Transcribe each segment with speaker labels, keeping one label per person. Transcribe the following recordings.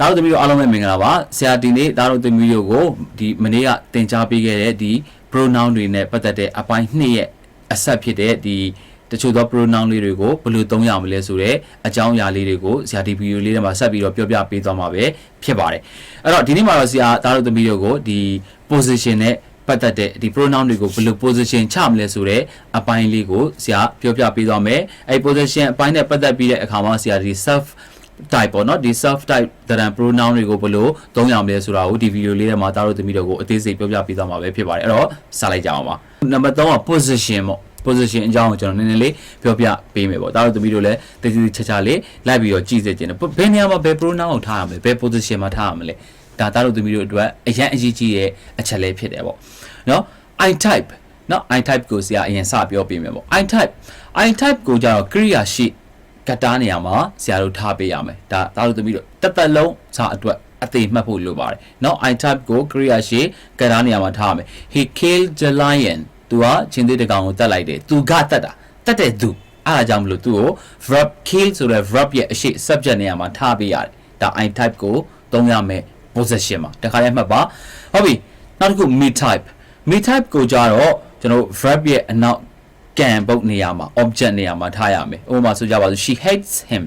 Speaker 1: သားတို့သမီးတို့အားလုံးပဲမင်္ဂလာပါဆရာဒီနေ့သားတို့သမီးတို့ကိုဒီမနေ့ကသင်ကြားပေးခဲ့တဲ့ဒီ pronoun တွေနဲ့ပတ်သက်တဲ့အပိုင်း2ရဲ့အဆက်ဖြစ်တဲ့ဒီတချို့သော pronoun လေးတွေကိုဘယ်လိုသုံးရမလဲဆိုတော့အကြောင်းအရာလေးတွေကိုဆရာဒီဗီဒီယိုလေးထဲမှာဆက်ပြီးတော့ပြောပြပေးသွားမှာပဲဖြစ်ပါတယ်အဲ့တော့ဒီနေ့မှာတော့ဆရာသားတို့သမီးတို့ကိုဒီ position နဲ့ပတ်သက်တဲ့ဒီ pronoun တွေကိုဘယ်လို position ချမလဲဆိုတော့အပိုင်းလေးကိုဆရာပြောပြပေးသွားမယ်အဲ့ position အပိုင်းနဲ့ပတ်သက်ပြီးတဲ့အခါမှာဆရာဒီ self type ပေါ့နော်ဒီ self type တရံ pronoun တွေကိုဘယ်လိုသုံးရမလဲဆိုတာကိုဒီဗီဒီယိုလေးထဲမှာသားတို့သမီးတို့ကိုအသေးစိတ်ပြောပြပေးသွားမှာပဲဖြစ်ပါတယ်အဲ့တော့စလိုက်ကြအောင်ပါနံပါတ်3က position ပေါ့ position အကြောင်းကိုကျွန်တော်နည်းနည်းလေးပြောပြပေးမယ်ပေါ့သားတို့သမီးတို့လည်းတည်တည်ချာချာလေးလိုက်ပြီးတော့ကြည့်စေချင်တယ်ဘယ်နေရာမှာဘယ် pronoun ကိုထားရမလဲဘယ် position မှာထားရမလဲဒါသားတို့သမီးတို့အတွက်အရင်အရေးကြီးရဲ့အချက်လေးဖြစ်တယ်ပေါ့နော် i type နော် i type ကိုဆရာအရင်စပြောပေးမယ်ပေါ့ i type i type ကိုကြတော့ kriya ရှိ ကတ်တားနေရာမှာဆရာတို့ထားပေးရမယ်ဒါသားတို့သမီးတို့တစ်သက်လုံးစာအတွက်အသေးမှတ်ဖို့လိုပါတယ်နော် i type ကို career ရှေ့ကတ်တားနေရာမှာထားရမယ် he killed the lion သူကချင်းသေးတကောင်ကိုတတ်လိုက်တယ်သူကတတ်တာတတ်တဲ့သူအားအကြောင်းမလို့သူ့ကို verb kill ဆိုတဲ့ verb ရဲ့အရှိ subject နေရာမှာထားပေးရတယ်ဒါ i type ကိုသုံးရမယ် position မှာတခါလဲမှတ်ပါဟုတ်ပြီနောက်တစ်ခု me type me type ကိုကြတော့ကျွန်တော် verb ရဲ့အနောက် ကံပုတ်နေရာမှာ object နေရာမှာထားရမယ်ဥပမာဆိုကြပါစို့ she hates him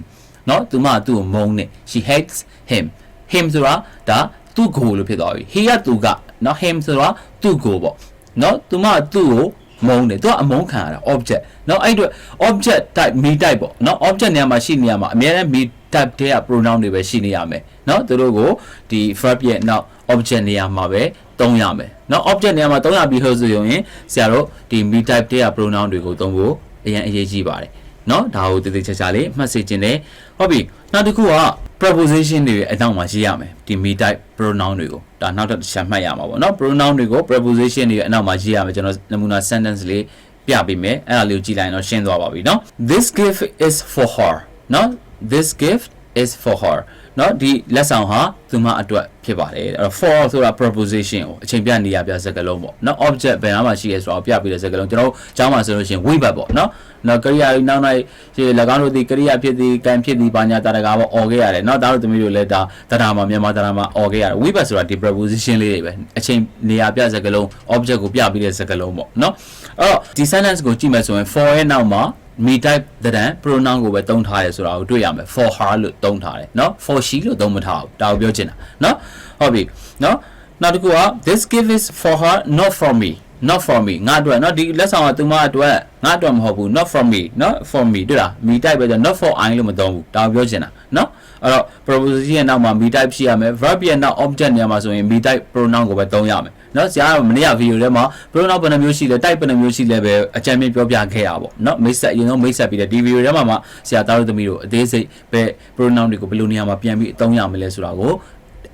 Speaker 1: เนาะသူမသူ့ကိုမုန်းနေ she hates him him ဆိုတာဒါသူ့ကိုလို့ဖြစ်သွားပြီ he ကသူကเนาะ him ဆိုတာသူ့ကိုပေါ့เนาะသူမသူ့ကိုမုန်းတယ်သူကအမုန်းခံရတာ object เนาะအဲ့အတွက် object type me type ပေါ့เนาะ object နေရာမှာရှိနေရမှာအများနဲ့ me type တဲ့က pronoun တွေပဲရှိနေရမယ်เนาะသူတို့ကိုဒီ verb ရဲ့နောက် object နေရာမှာပဲသုံးရမယ်เนาะ object နေရာမှာသုံးရပြီးဟုတ်ဆိုရင်ဆရာတို့ဒီ me type တဲ့က pronoun တွေကိုသုံးဖို့အရင်အရေးကြီးပါတယ်เนาะဒါကိုတည်တည်ချာချာလေးမှတ်စေခြင်းနဲ့ဟုတ်ပြီနောက်တစ်ခုက preposition တွေအနောက်မှာရေးရမယ်ဒီ me type pronoun တွေကိုဒါနောက်တစ်ချက်မှတ်ရမှာပေါ့เนาะ pronoun တွေကို preposition တွေအနောက်မှာရေးရမယ်ကျွန်တော်နမူနာ sentence လေးပြပေးမယ်အဲ့ဒါလေးကိုကြည့်လိုက်ရင်တော့ရှင်းသွားပါပြီเนาะ this gift is for her เนาะ this gift is for her เนาะဒီလက်ဆောင်ဟာသူမအတွက်ဖြစ်ပါတယ်အဲ့တော့ for ဆိုတာ preposition ကိုအချိန်ပြနေရပြစကားလုံးပေါ့เนาะ object ဘယ်မှာရှိရဲဆိုတော့ပြပြီးတဲ့စကားလုံးကျွန်တော်တို့ကျောင်းမှာဆိုလို့ရှိရင် we verb ပေါ့เนาะနော်ကရိယာနောက်နောက်ဒီ၎င်းတို့ဒီကရိယာဖြစ်သည်ကံဖြစ်သည်ဘာညာတာတကာပေါ့អော်ခဲ့ရတယ်เนาะဒါတို့သမီးတို့လည်းဒါတရားမှာမြန်မာတရားမှာអော်ခဲ့ရတယ် we verb ဆိုတာဒီ preposition လေးတွေပဲအချိန်နေရာပြစကားလုံး object ကိုပြပြီးတဲ့စကားလုံးပေါ့เนาะအဲ့တော့ဒီ sentence ကိုကြည့်မယ်ဆိုရင် for ရဲ့နောက်မှာ me type တဲ့ pronoun ကိုပဲသုံးထားရဲဆိုတာကိုတွေ့ရမယ် for her လို့သုံးထားတယ်เนาะ for she လို့သုံးမထားဘူးဒါကိုပြောချင်တာเนาะဟုတ်ပြီเนาะနောက်တစ်ခုက this gift is for her not for me not for me ငါအတွက်เนาะဒီလက်ဆောင်ကသူမအတွက်ငါအတွက်မဟုတ်ဘူး not for me not for me တွေ့လား me type ပဲじゃ not for I လို့မသုံးဘူးဒါကိုပြောချင်တာเนาะအဲ့တော့ preposition ရဲ့နောက်မှာ me type ရှိရမယ် verb ရဲ့နောက် object နေရာမှာဆိုရင် me type pronoun ကိုပဲသုံးရမယ် နော်ဇာကမနေ့ကဗီဒီယိုထဲမှာပရိုနောက်ဘယ်နှမျိုးရှိလဲတိုက်ဘယ်နှမျိုးရှိလဲပဲအကြံပေးပြောပြခဲ့တာပေါ့နော်မိတ်ဆက်အရင်ဆုံးမိတ်ဆက်ပြီးတဲ့ဒီဗီဒီယိုထဲမှာမှဇာသားတို့သမီးတို့အသေးစိတ်ပဲပရိုနောက်တွေကိုဘယ်လိုနေရာမှာပြန်ပြီးအသုံးရမလဲဆိုတာကို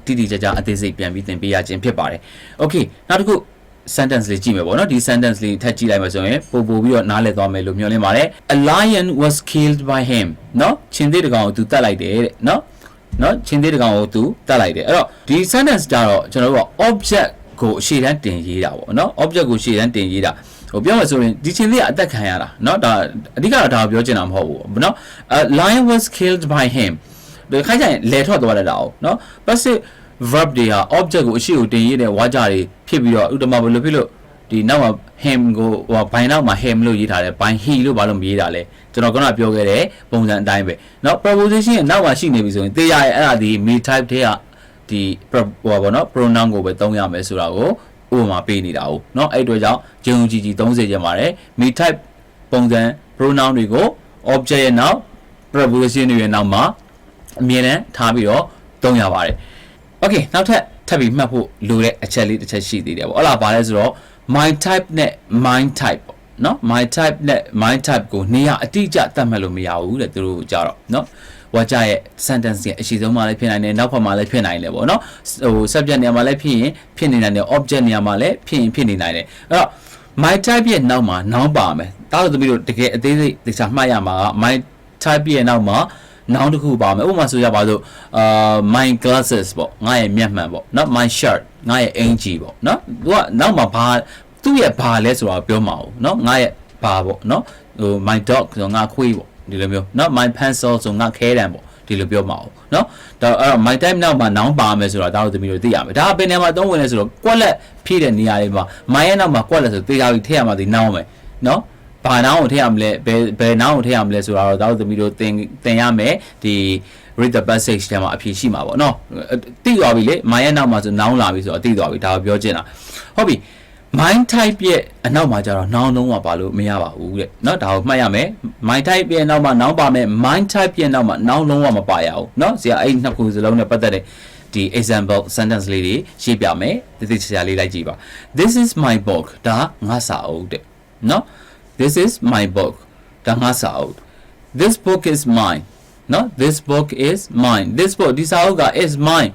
Speaker 1: တိတိကျကျအသေးစိတ်ပြန်ပြီးသင်ပေးရခြင်းဖြစ်ပါတယ်။ Okay နောက်တစ်ခု sentence လေးကြည့်မယ်ပေါ့နော်ဒီ sentence လေးထပ်ကြည့်လိုက်မှဆိုရင်ပို့ပို့ပြီးတော့နားလည်သွားမယ်လို့မျှော်လင့်ပါတယ် A lion was killed by him နော်ချင်းသေးတကောင်ကိုသူတတ်လိုက်တယ်တဲ့နော်နော်ချင်းသေးတကောင်ကိုသူတတ်လိုက်တယ်အဲ့တော့ဒီ sentence ကြတော့ကျွန်တော်တို့က object ကိုအရှေ့တန်းတင်ရေးတာပေါ့နော် object ကိုရှေ့တန်းတင်ရေးတာဟိုပြောမှဆိုရင်ဒီချင်းလေးကအသက်ခံရတာเนาะဒါအဓိကတော့ဒါကိုပြောချင်တာမဟုတ်ဘူးเนาะ a lion was killed by him ဒီခိုင်းကြရင်လဲထွက်သွားတဲ့တာ哦เนาะ passive verb တွေဟာ object ကိုအရှိကိုတင်ရတဲ့ဝါကြတွေဖြစ်ပြီးတော့ဥတမဘယ်လိုဖြစ်လို့ဒီနောက်မှာ him ကိုဟိုဘိုင်နောက်မှာ him လို့ရေးထားတယ်ဘိုင် he လို့ဘာလို့မရေးတာလဲကျွန်တော်ကပြောခဲ့တဲ့ပုံစံအတိုင်းပဲเนาะ preposition ရဲ့နောက်မှာရှိနေပြီဆိုရင်တေးရရဲ့အဲ့ဒါဒီ me type တဲ့က ဒီဟိုပါဘောเนาะ pronoun ကိုပဲသုံးရမယ်ဆိုတာကိုဥပမာပေးနေတာ哦เนาะအဲ့အတွက်ကြောင့်ဂျုံကြီးကြီး30ကျင်ပါတယ် me type ပုံစံ pronoun တွေကို object ရဲ့နောက် preposition တွေရဲ့နောက်မှာအမြဲတမ်းထားပြီးတော့သုံးရပါတယ် Okay နောက်ထပ်ထပ်ပြီးမှတ်ဖို့လိုတဲ့အချက်လေးတစ်ချက်ရှိသေးတယ်ပေါ့ဟုတ်လားပါလဲဆိုတော့ my type နဲ့ my type ပေါ့နော် my type နဲ့ my type ကိုနေရာအတိအကျသတ်မှတ်လို့မရဘူးတဲ့သူတို့ကြတော့နော် ဝါကြရဲ့ sentence ရဲ့အရှိဆုံးမှလည်းဖြစ်နိုင်တယ်နောက်ဖက်မှလည်းဖြစ်နိုင်တယ်ပေါ့နော်ဟို subject နေရာမှာလည်းဖြစ်ရင်ဖြစ်နေနိုင်တယ် object နေရာမှာလည်းဖြစ်ရင်ဖြစ်နေနိုင်တယ်အဲ့တော့ my type ရဲ့နောက်မှာ noun ပါမယ်တားလို့သမီးတို့တကယ်အသေးစိတ်တခြားမှတ်ရမှာက my type ရဲ့နောက်မှာနောင်တစ်ခုပါမယ်ဥပမာဆိုရပါစို့အာ my glasses ပေါ့ငါရဲ့မျက်မှန်ပေါ့နော် my shirt ငါရဲ့အင်ဂျီပေါ့နော်သူကနောက်မှာဘာသူ့ရဲ့ဘာလဲဆိုတာပြောမှာဘူးနော်ငါရဲ့ဘာပေါ့နော်ဟို my dog ဆိုငါခွေးပေါ့ ဒီလိုမျိုးနော် my pencil ဆိုငါခဲတံပေါ့ဒီ ဒီလိုပြောမှာ哦เนาะဒါအဲ့တော့ my type နောက်မှာ noun ပါမယ်ဆိုတော့ဒါတို့သမီးတို့သိရမယ်ဒါကပင်ထဲမှာအသုံးဝင်လဲဆိုတော့ကွက်လက်ဖြည့်တဲ့နေရာလေးမှာ my ရဲ့နောက်မှာကွက်လက်ဆိုတေးသားပြီးထည့်ရမှာဒီ noun ပဲเนาะဘာနောင်းကိုထည့်ရမလဲဘယ်ဘယ်နောင်းကိုထည့်ရမလဲဆိုတော့ဒါတို့သမီးတို့သင်သင်ရမယ်ဒီ read the passage ထဲမှာအဖြေရှိမှာပေါ့နော်တိသွားပြီလေ my ရဲ့နောက်မှာဆို noun လာပြီဆိုတော့တိသွားပြီဒါကိုပြောချင်တာဟုတ်ပြီ mind type ရဲ့အနောက်မှာကျတော့ noun လုံးဝပါလို့မရပါဘူးတဲ့เนาะဒါကိုမှတ်ရမယ် mind type ရဲ့နောက်မှာ noun ပါမယ် mind type ရဲ့နောက်မှာ noun လုံးဝမပါရဘူးเนาะဆရာအဲ့နှစ်ခုစလုံးနဲ့ပတ်သက်တဲ့ဒီ example sentence လေးတွေရှင်းပြမယ်တိတိကျကျလေးလိုက်ကြည့်ပါ this is my book ဒါငါစာအုပ်တဲ့เนาะ this is my book ဒါငါစာအုပ် this book is mine နော် this book is mine this book ဒီစာအုပ်က is mine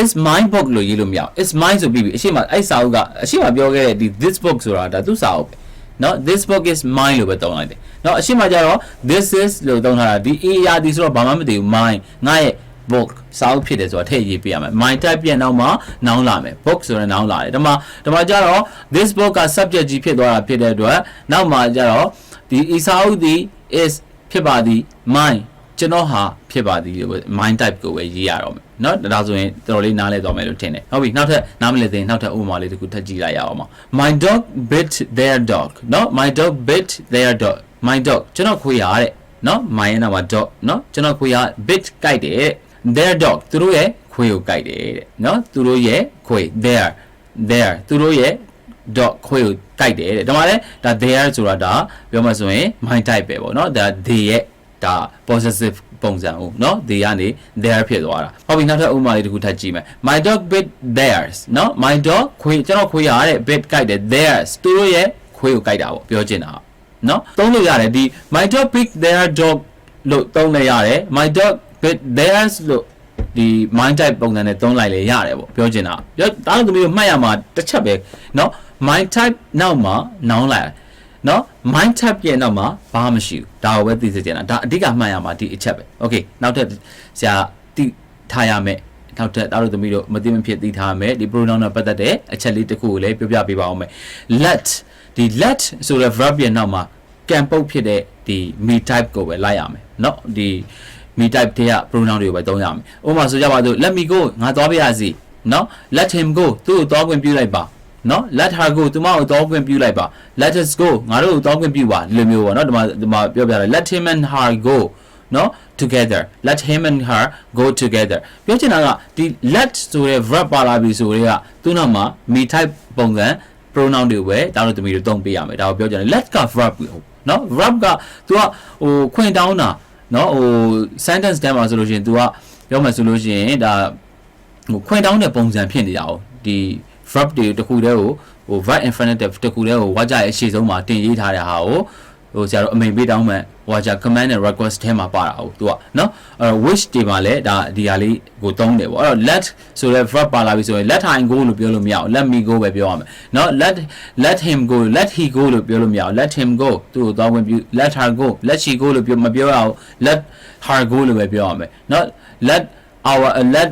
Speaker 1: is mine book လို့ရေးလို့မရအောင် is mine ဆိုပြီးပြီအရှိမအဲ့စာအုပ်ကအရှိမပြောခဲ့တဲ့ဒီ this book ဆိုတာဒါသူ့စာအုပ်ပဲနော် this book is mine လို့ပဲသုံးလိုက်တယ်နော်အရှိမကြတော့ this is လို့သုံးထားတာဒီ a ရာဒီဆိုတော့ဘာမှမသိဘူး mine ငါရဲ့ book စာအုပ်ဖြစ်တယ်ဆိုတာထည့်ရေးပေးရမယ် my type ပြန်နောက်မှာ noun လာမယ် book ဆိုတဲ့ noun လာတယ်ဒါမှဒါမှကြတော့ this book က subject ကြီးဖြစ်သွားတာဖြစ်တဲ့အတွက်နောက်မှာကြတော့ဒီအစာအုပ်ဒီ is ဖြစ်ပါသည် mine ကျွန်တော်ဟာဖြစ်ပါသည်လို့ mind type ကိုပဲရေးရတော့မယ်เนาะဒါဆိုရင်တော်တော်လေးနားလည်သွားမယ်လို့ထင်တယ်ဟုတ်ပြီနောက်ထပ်နားမလည်သေးရင်နောက်ထပ်ဥပမာလေးတစ်ခုထပ်ကြည့်လိုက်ရအောင်ပါ my dog bit their dog เนาะ my dog bit their dog my dog ကျွန်တော်ခွေရတဲ့เนาะ my ရဲ့နောက်မှာ dog เนาะကျွန်တော်ခွေရ bit ကြိုက်တယ် their dog သူတို့ရဲ့ခွေကိုကြိုက်တယ်တဲ့เนาะသူတို့ရဲ့ခွေ their their သူတို့ရဲ့ dot ခွေကိုကြိုက်တယ်တဲ့ဒါမှလည်းဒါ there ဆိုတာဒါပြောမှဆိုရင် my type ပဲပေါ့เนาะဒါ they ရဲ့ ဒါ possessive ပုံစံဦးเนาะ they ကနေ there ဖြစ်သွားတာဟုတ်ပြီနောက်ထပ်ဥပမာလေးတစ်ခုထပ်ကြည့်မယ် my dog bit theirs เนาะ my dog ခွေကျွန်တော်ခွေရတဲ့ bit ကြိုက်တယ် theirs သူတို့ရဲ့ခွေကိုကြိုက်တာပေါ့ပြောချင်တာเนาะသုံးလို့ရတယ်ဒီ my dog bit their dog လို့သုံးလို့ရတယ် my dog bit theirs လို့ဒီ mind type ပုံစံနဲ့သုံးလိုက်လေရတယ်ပေါ့ပြောချင်တာပြောတားလို့သမီးတို့မှတ်ရမှာတစ်ချက်ပဲเนาะ mind type နောက်မှာ noun လိုက် နော် mind type ရဲ့နောက်မှာဘာမှမရှိဘူးဒါကိုပဲသိစေချင်တာဒါအဓိကမှတ်ရမှာဒီအချက်ပဲ okay နောက်ထပ်ဆရာတိထားရမယ်နောက်ထပ်တားလို့သမီးတို့မသိမဖြစ်သိထားရမယ်ဒီ pronoun နဲ့ပတ်သက်တဲ့အချက်လေးတစ်ခုကိုလည်းပြောပြပေးပါအောင်မယ် let ဒီ let ဆိုတဲ့ verb ရဲ့နောက်မှာကံပုတ်ဖြစ်တဲ့ဒီ me type ကိုပဲလိုက်ရမယ်เนาะဒီ me type တဲ့က pronoun တွေကိုပဲသုံးရမယ်ဥပမာဆိုကြပါစို့ let me go ငါသွားပြရစီเนาะ let him go သူ့ကိုသွားခွင့်ပြုလိုက်ပါ နော် let her go သူမကိုတောင်းခွင့်ပြုလိုက်ပါ let us go ငါတို့ကိုတောင်းခွင့်ပြုပါဒီလိုမျိုးပေါ့နော်ဒီမှာဒီမှာပြောပြတယ် let him and her go နော် together let him and her go together ပြောချင်တာကဒီ let ဆိုတဲ့ verb ပါလာပြီဆိုတဲ့ကသူ့နောက်မှာ me type ပုံစံ pronoun တွေပဲဒါတို့သမီးတို့သုံးပေးရမယ်ဒါကိုပြောချင်တယ် let က verb ဟုတ်နော် verb က तू ကဟိုခွင့်တောင်းတာနော်ဟို sentence တန်းမှာဆိုလို့ရှိရင် तू ကပြောမှဆိုလို့ရှိရင်ဒါဟိုခွင့်တောင်းတဲ့ပုံစံဖြစ်နေတာ哦ဒီ verb တွေတခုတည်းကိုဟို verb infinitive တခုတည်းကိုဝါကြရဲ့အရှိဆုံးမှာတင်ရေးထားတဲ့ဟာကိုဟိုဆရာတို့အမိန်ပေးတောင်းမှဟိုကြ command နဲ့ request ထဲမှာပါတာဟုတ်သူကနော်အဲ့တော့ wish တွေမှာလည်းဒါဒီဟာလေးကိုသုံးတယ်ပေါ့အဲ့တော့ let ဆိုတဲ့ verb ပါလာပြီဆိုရင် let him go လို့ပြောလို့မရအောင် let me go ပဲပြောရမယ်နော် let let him go let he go လို့ပြောလို့မရအောင် let him go သူ့ကိုသွားဝင်ပြု let her go let she go လို့ပြောမပြောရအောင် let her go လို့ပဲပြောရမယ်နော် let our uh, let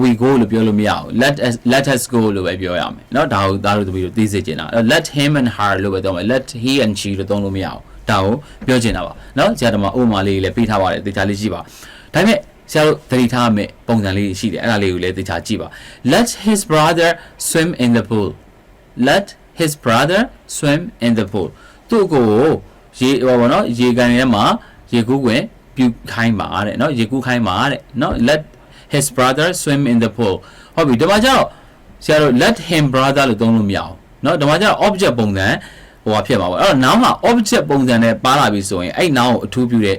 Speaker 1: we go လို့ပြောလို့မရဘူး let us let us go လို့ပဲပြောရမယ်เนาะဒါကိုသားတို့တပီတို့သိစေချင်တာ let him and her လို့ပဲသုံးမယ် let he and she လို့သုံးလို့မရဘူးဒါကိုပြောချင်တာပါเนาะဆရာတော်မဥပမာလေးလည်းပေးထားပါတယ်သေချာလေးကြည့်ပါဒါပေမဲ့ဆရာတို့သတိထားရမယ့်ပုံစံလေးရှိတယ်အဲ့ဒါလေးကိုလည်းသေချာကြည့်ပါ let his brother swim in the pool let his brother swim in the pool သူ့ကိုရေဟောဗောနော်ရေကန်ထဲမှာရေကူးခွင့်ပြုခိုင်းပါတဲ့เนาะရေကူးခိုင်းပါတဲ့เนาะ let his brother swim in the pool ဟုတ်ပြီဒီမှာကျတော့ဆရာတို့ let him brother လို့သုံးလို့မရအောင်เนาะဒီမှာကျတော့ object ပုံစံဟိုဟာဖြစ်မှာပေါ့အဲ့တော့ noun မှာ object ပုံစံနဲ့ပါလာပြီဆိုရင်အဲ့ noun ကိုအထူးပြုတဲ့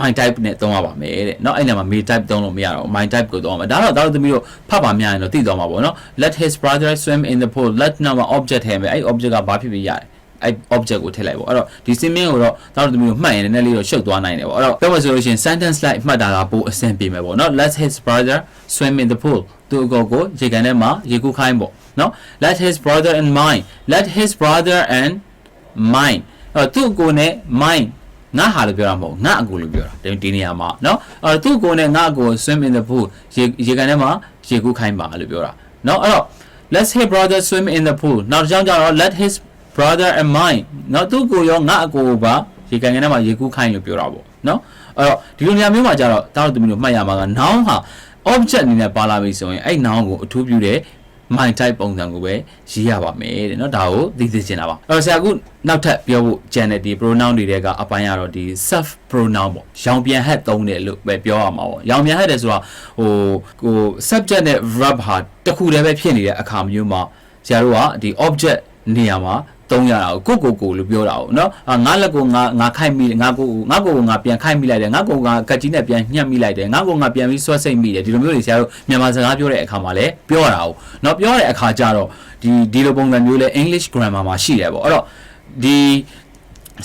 Speaker 1: my type နဲ့သုံးရပါမယ်တဲ့เนาะအဲ့နေရာမှာ me type သုံးလို့မရတော့ my type ကိုသုံးရမှာဒါတော့ဒါတို့သမီးတို့ဖတ်ပါများရင်တော့သိသွားမှာပေါ့เนาะ let his brother swim in the pool let နာမှာ object ထဲမှာအဲ့ object ကဘာဖြစ်ဖြစ်ရတယ် အဲ့ object ကိုထည့်လိုက်ပေါ့အဲ့တော့ဒီ statement ကိုတော့တောက်တမီးကိုမှတ်ရင်လည်းနည်းနည်းလေးတော့ရှုပ်သွားနိုင်တယ်ပေါ့အဲ့တော့ပြောမှဆိုလို့ရှိရင် sentence like မှတ်တာကပိုအဆင်ပြေမယ်ပေါ့နော် let his brother swim in the pool သူအကိုကိုရေကန်ထဲမှာရေကူးခိုင်းပေါ့နော် let his brother and mine let his brother and mine အဲ့တော့သူ့ကိုနဲ့ mine ငါဟာလို့ပြောတာမဟုတ်ငါအကိုလို့ပြောတာဒီဒီနေရာမှာเนาะအဲ့တော့သူ့ကိုနဲ့ငါအကို swim in the pool ရေရေကန်ထဲမှာရေကူးခိုင်းပါလို့ပြောတာเนาะအဲ့တော့ let's his brother swim in the pool နောက်တစ်ကြောင်းကျတော့ let his brother and mine နောက်သူ့ကိုရောငါအကိုပါ ရေကန်ကန်ထဲမှာရေကူးခိုင်းလို့ပြောတာပေါ့နော်အဲ့တော့ဒီလိုနေရာမျိုးမှာကျတော့တားတို့သမီးတို့မှတ်ရမှာက noun ဟာ object အနေနဲ့ပါလာပြီဆိုရင်အဲ့ noun ကိုအထူးပြုတဲ့ my type ပုံစံကိုပဲရေးရပါမယ်တဲ့เนาะဒါကိုသိသိချင်တာပါအဲ့တော့ဆရာကနောက်ထပ်ပြောဖို့ကြံတဲ့ဒီ pronoun တွေတဲကအပိုင်းကတော့ဒီ self pronoun ပေါ့ရောင်ပြန်ဟက်သုံးတယ်လို့ပဲပြောရမှာပေါ့ရောင်ပြန်ဟက်တယ်ဆိုတာဟိုဟို subject နဲ့ verb ဟာတစ်ခုတည်းပဲဖြစ်နေတဲ့အခါမျိုးမှာဆရာတို့ကဒီ object နေရာမှာ သုံးရတာကိုကိုကိုကိုလို့ပြောတာ哦เนาะအာငါလက်ကိုငါငါခိုက်မိငါကိုငါကိုငါပြန်ခိုက်မိလိုက်တယ်ငါကိုငါကတ်ကြီးနဲ့ပြန်ညှက်မိလိုက်တယ်ငါကိုငါပြန်ပြီးဆွဲစိတ်မိတယ်ဒီလိုမျိုးတွေဆရာတို့မြန်မာစကားပြောတဲ့အခါမှာလည်းပြောရတာ哦เนาะပြောရတဲ့အခါကျတော့ဒီဒီလိုပုံစံမျိုးလဲ English grammar မှာရှိတယ်ပေါ့အဲ့တော့ဒီ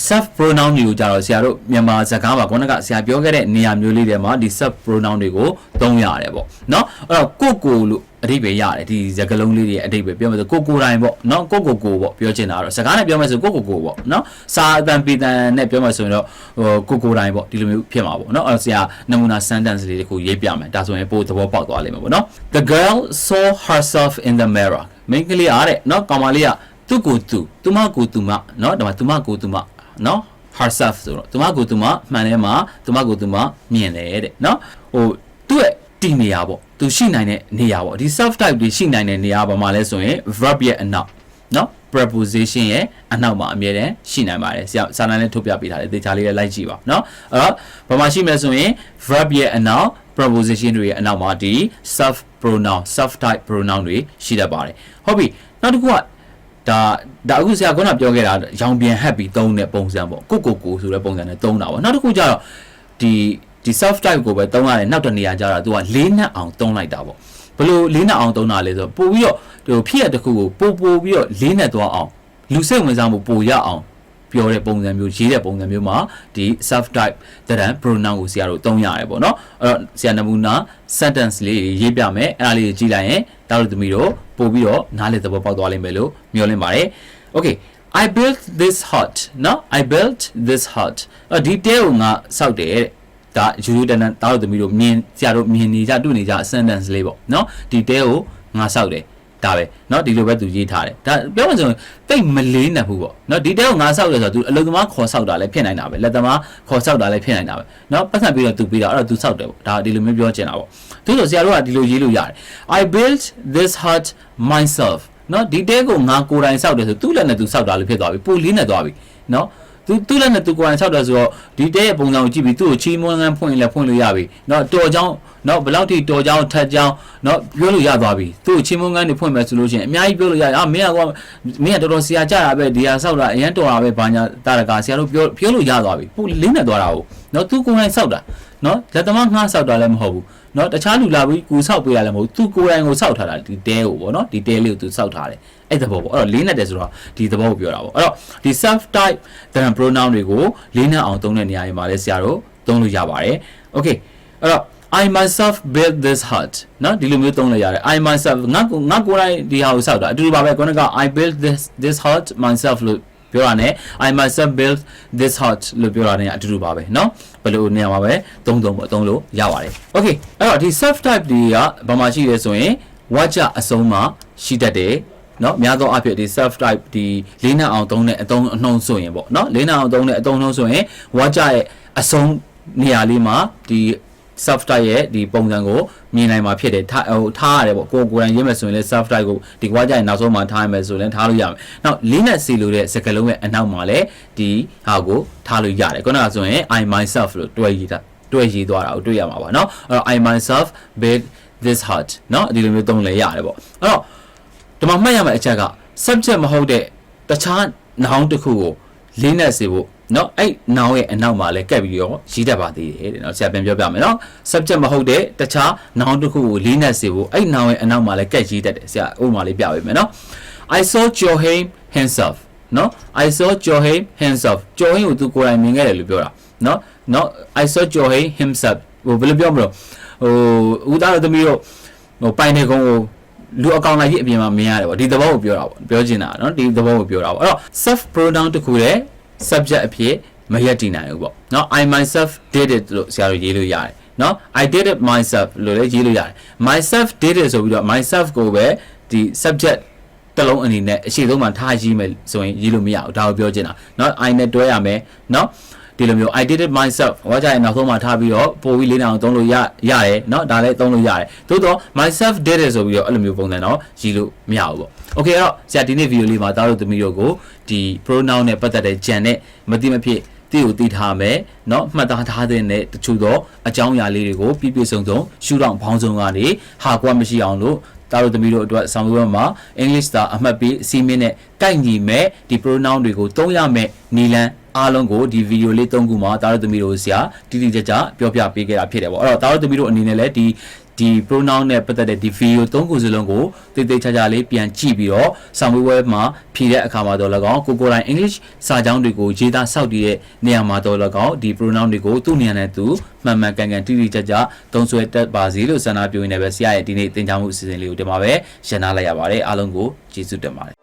Speaker 1: self pronoun တွေကိုကြတော့ဆရာတို့မြန်မာစကားမှာခုနကဆရာပြောခဲ့တဲ့နေရာမျိုးလေးတွေမှာဒီ self pronoun တွေကိုသုံးရတယ်ပေါ့เนาะအဲ့တော့ကိုကိုလို့ အတိပ္ပယ်ရတယ်ဒီစကလုံးလေးတွေအတိပ္ပယ်ပြောမယ်ဆိုကိုကိုတိုင်းပေါ့နော်ကိုကိုကိုပေါ့ပြောချင်တာတော့စကားနဲ့ပြောမယ်ဆိုကိုကိုကိုပေါ့နော်စာအတန်ပေတန်နဲ့ပြောမယ်ဆိုရင်တော့ဟိုကိုကိုတိုင်းပေါ့ဒီလိုမျိုးဖြစ်မှာပေါ့နော်အဲ့ဆရာနမူနာ sentence လေးတစ်ခုရေးပြမယ်ဒါဆိုရင်ပို့သဘောပေါက်သွားလိမ့်မယ်ပေါ့နော် The girl saw herself in the mirror မိန်းကလေးအားတဲ့နော်ကောင်မလေးကသူ့ကိုသူသူမကိုသူမနော်ဒါမှသူမကိုသူမနော် herself ဆိုတော့သူမကိုသူမမှန်တယ်မှာသူမကိုသူမမြင်တယ်တဲ့နော်ဟိုသူ့ရဲ့တီနေရပေါ့ သူရှိနိုင်တဲ့နေရာပေါ့ဒီ self type တွေရှိနိုင်တဲ့နေရာဘာမှလဲဆိုရင် verb ရဲ့အနောက်เนาะ preposition ရဲ့အနောက်မှာအမြဲတမ်းရှိနိုင်ပါတယ်ဆရာစာလမ်းလေးထုတ်ပြပေးထားတယ်သေချာလေးလည်းလိုက်ကြည့်ပါเนาะအဲ့တော့ဘာမှရှိမလဲဆိုရင် verb ရဲ့အနောက် preposition တွေရဲ့အနောက်မှာဒီ self pronoun self type pronoun တွေရှိတတ်ပါတယ်ဟုတ်ပြီနောက်တစ်ခုကဒါဒါအခုဆရာကပြောခဲ့တာရောင်ပြန်ဟပ်ပြီးသုံးတဲ့ပုံစံပေါ့ကိုကိုကိုဆိုတဲ့ပုံစံနဲ့သုံးတာပေါ့နောက်တစ်ခုကျတော့ဒီ ဒီ self type ကိုပဲသုံးရတယ်နောက်တစ်နေရာကျတော့သူကလေးနက်အောင်သုံးလိုက်တာပေါ့ဘလို့လေးနက်အောင်သုံးတာလဲဆိုတော့ပို့ပြီးတော့ဟိုဖြစ်ရတစ်ခုကိုပို့ပို့ပြီးတော့လေးနက်သွားအောင်လူစိတ်ဝင်စားမှုပိုရအောင်ပြောတဲ့ပုံစံမျိုးရေးတဲ့ပုံစံမျိုးမှာဒီ self type တဲ့တန် pronoun ကိုဆရာတို့သုံးရတယ်ပေါ့နော်အဲ့တော့ဆရာနမူနာ sentence လေးရေးပြမယ်အဲ့ဒါလေးကြည့်လိုက်ရင်တားလို့သမီးတို့ပို့ပြီးတော့နားလေသဘောပေါက်သွားလိမ့်မယ်လို့မျှော်လင့်ပါတယ် okay I built this hut နော် I built this hut အဲ့ဒီတဲကိုငါစောက်တယ်တဲ့ ဒါယူယူတန်တန်တားလို့သမီးတို့မြင်ဆရာတို့မြင်နေကြတွေ့နေကြ sentence လေးပေါ့နော်ဒီတဲကိုငါစောက်တယ်ဒါပဲเนาะဒီလိုပဲသူရေးထားတယ်ဒါပြောမှဆိုရင်တိတ်မလေးနဲ့ဘူးပေါ့เนาะဒီတဲကိုငါဆောက်တယ်ဆိုတော့ तू အလုံသမားခေါ်ဆောက်တာလည်းဖြစ်နိုင်တာပဲလက်သမားခေါ်ဆောက်တာလည်းဖြစ်နိုင်တာပဲเนาะပတ်သက်ပြီးတော့ तू ပြီးတော့အဲ့တော့ तू ဆောက်တယ်ပေါ့ဒါဒီလိုမျိုးပြောချင်တာပေါ့သူဆိုဆရာတို့ကဒီလိုရေးလို့ရတယ် I built this hut myself เนาะဒီတဲကိုငါကိုယ်တိုင်ဆောက်တယ်ဆိုသူ့လက်နဲ့သူဆောက်တာလို့ဖြစ်သွားပြီပိုလေးနဲ့သွားပြီเนาะ သူသူ့လက်နဲ့သူကိုယ်တိုင်ဆောက်တယ်ဆိုတော့ဒီတဲရဲ့ပုံစံကိုကြည့်ပြီးသူ့ကိုချီးမွမ်းငန်းဖွင့်ရင်လည်းဖွင့်လို့ရပြီเนาะတော်ချောင်းเนาะဘယ်လောက်ထိတော်ချောင်းထက်ချောင်းเนาะပြောလို့ရသွားပြီသူ့ကိုချီးမွမ်းငန်းနေဖွင့်မယ်ဆိုလို့ရှိရင်အများကြီးပြောလို့ရတယ်အာမင်းကမင်းကတော်တော်ဆရာကြတာပဲဒီဟာဆောက်တာအရန်တော်တာပဲဘာညာတာရကဆရာတို့ပြောပြောလို့ရသွားပြီပိုလေးနဲ့သွားတာဟုတ်เนาะသူကိုယ်တိုင်ဆောက်တာ နော်လက်သမားငှားဆောက်တာလည်းမဟုတ်ဘူးနော်တခြားလူလာပြီးကိုဆောက်ပေးတာလည်းမဟုတ်ဘူးသူကိုယ်တိုင်ကိုဆောက်ထားတာဒီတဲကိုပေါ့နော်ဒီတဲလေးကိုသူဆောက်ထားတယ်အဲ့သဘောပေါ့အဲ့တော့လေးနဲ့တယ်ဆိုတော့ဒီသဘောကိုပြောတာပေါ့အဲ့တော့ဒီ self type တဲ့ pronoun တွေကိုလေးနဲ့အောင်သုံးတဲ့နေရာတွေမှာလည်းဆရာတို့သုံးလို့ရပါတယ် okay အဲ့တော့ I myself built this hut နော်ဒီလိုမျိုးသုံးလို့ရတယ် I myself ငါကိုငါကိုယ်တိုင်ဒီဟာကိုဆောက်တာအတူတူပါပဲခုနက I built this this hut myself လို့ ပြောတာ ਨੇ I myself built this hut လို့ပြောတာ ਨੇ အတူတူပါပဲเนาะဘယ်လိုနေရာမှာပဲသုံးသုံးပေါ့သုံးလို့ရပါတယ် okay အဲ့တော့ဒီ self type တွေကဘာမှရှိရဲဆိုရင် watch အဆုံးမှာရှိတတ်တယ်เนาะများသောအားဖြင့်ဒီ self type ဒီလေးနဲ့အောင်သုံးတဲ့အသုံးအနှုံးဆိုရင်ပေါ့เนาะလေးနဲ့အောင်သုံးတဲ့အသုံးအနှုံးဆိုရင် watch ရဲ့အဆုံးနေရာလေးမှာဒီ self type ရဲ့ဒီပုံစံကိုမြင်နိုင်မှာဖြစ်တယ်ထားဟိုထားရတယ်ပေါ့ကိုယ်ကိုယ်တိုင်ရေးမယ်ဆိုရင်လည်း self type ကိုဒီကွာကြရင်နောက်ဆုံးမှာထားရမယ်ဆိုရင်ထားလို့ရမယ်။နောက်လေးနဲ့စီလို့တဲ့စကားလုံးရဲ့အနောက်မှာလည်းဒီဟာကိုထားလို့ရတယ်။ခုနကဆိုရင် I myself လို့တွဲရေးတာတွဲရေးသွားတာကိုတွေ့ရမှာပါเนาะအဲ့တော့ I myself built this hut เนาะဒီလိုမျိုးသုံးလဲရတယ်ပေါ့အဲ့တော့ဒီမှာမှတ်ရမယ့်အချက်က subject မဟုတ်တဲ့တခြား noun တစ်ခုကိုလေးနဲ့စီဖို့ နော်အဲ့နောင်ရဲ့အနောက်မှာလည်းကပ်ပြီးတော့ရေးတတ်ပါသေးတယ်တဲ့နော်ဆရာပြန်ပြောပြမယ်နော် subject မဟုတ်တဲ့တခြားနောင်တစ်ခုကိုလေးနက်စေဖို့အဲ့နောင်ရဲ့အနောက်မှာလည်းကပ်ရေးတတ်တယ်ဆရာဥပမာလေးပြပေးမယ်နော် I saw Johan himself နော် I saw Johan himself Johan ကိုသူကိုယ်တိုင်မြင်ခဲ့တယ်လို့ပြောတာနော်နော် I saw Johan himself ဟိုဘယ်လိုပြောမလို့ဟိုဦးသားတို့သမီးတို့ဟိုပိုင်နေကုန်းကိုလူအကောင်လိုက်ကြီးအပြင်မှာမြင်ရတယ်ပေါ့ဒီသဘောကိုပြောတာပေါ့ပြောချင်တာနော်ဒီသဘောကိုပြောတာပေါ့အဲ့တော့ self pronoun တခုလည်း subject အဖြစ်မရက်တည်နိုင်ဘူးပေါ့เนาะ I myself did it လို့ဆရာတို့ရေးလို့ရတယ်เนาะ I did it myself လို့လည်းရေးလို့ရတယ် myself did it ဆိုပြီးတော့ myself ကိုပဲဒီ subject တလုံးအနေနဲ့အရှိဆုံးမှာထားရေးမယ်ဆိုရင်ရေးလို့မရဘူးဒါကိုပြောချင်တာเนาะ I နဲ့တွဲရမယ်เนาะ ဒီလိုမျိုး I did it myself ဟောကြရင်နောက်ဆုံးမှာထားပြီးတော့ပို့ပြီးလေးနေအောင်သုံးလို့ရရတယ်เนาะဒါလည်းသုံးလို့ရတယ်သို့တော့ myself did it ဆိုပြီးတော့အဲ့လိုမျိုးပုံစံတော့ရည်လို့မရဘူးပေါ့ okay အဲ့တော့ဆရာဒီနေ့ဗီဒီယိုလေးမှာသားတို့သမီးတို့ကိုဒီ pronoun နဲ့ပတ်သက်တဲ့ကြံနဲ့မတိမဖြစ်တိကိုတိထားမယ်เนาะမှတ်သားထားတဲ့နဲ့တချို့သောအကြောင်းအရာလေးတွေကိုပြည့်ပြည့်စုံစုံရှုထောင့်ဘောင်းစုံကနေဟာကွက်မရှိအောင်လို့တာတို့သမီးတို့အတွက်ဆောင်ရွက်မှာ English စာအမှတ်ပေးစီမင်းနဲ့ကိုက်ညီမဲ့ဒီ pronoun တွေကိုသုံးရမဲ့နီလန် အားလုံးကိုဒီဗီဒီယိုလေးသုံးခုမှာတာတို့သမီးတို့ဆရာတိတိကျကျပြောပြပေးခဲ့တာဖြစ်တယ်ပေါ့အဲ့တော့တာတို့သမီးတို့အနေနဲ့လည်းဒီဒီ pronoun နဲ့ပတ်သက်တဲ့ဒီ video သုံးခုစလုံးကိုတိတိကျကျလေးပြန်ကြည့်ပြီးတော့ဆောင်ဝဲမှာဖြည့်တဲ့အခါမှာတော့၎င်းကိုကိုယ်တိုင် English စာကြောင်းတွေကိုရေးသားစောက်တည်တဲ့နေရာမှာတော့၎င်းဒီ pronoun တွေကိုသူ့နေရာနဲ့သူမှန်မှန်ကန်ကန်တိတိကျကျသုံးဆွဲတတ်ပါစေလို့ဆန္ဒပြုရင်းနဲ့ပဲဆရာရဲ့ဒီနေ့သင်ကြားမှုအစီအစဉ်လေးကိုဒီမှာပဲရှင်းထားလိုက်ရပါတယ်အားလုံးကိုကျေးဇူးတင်ပါတယ်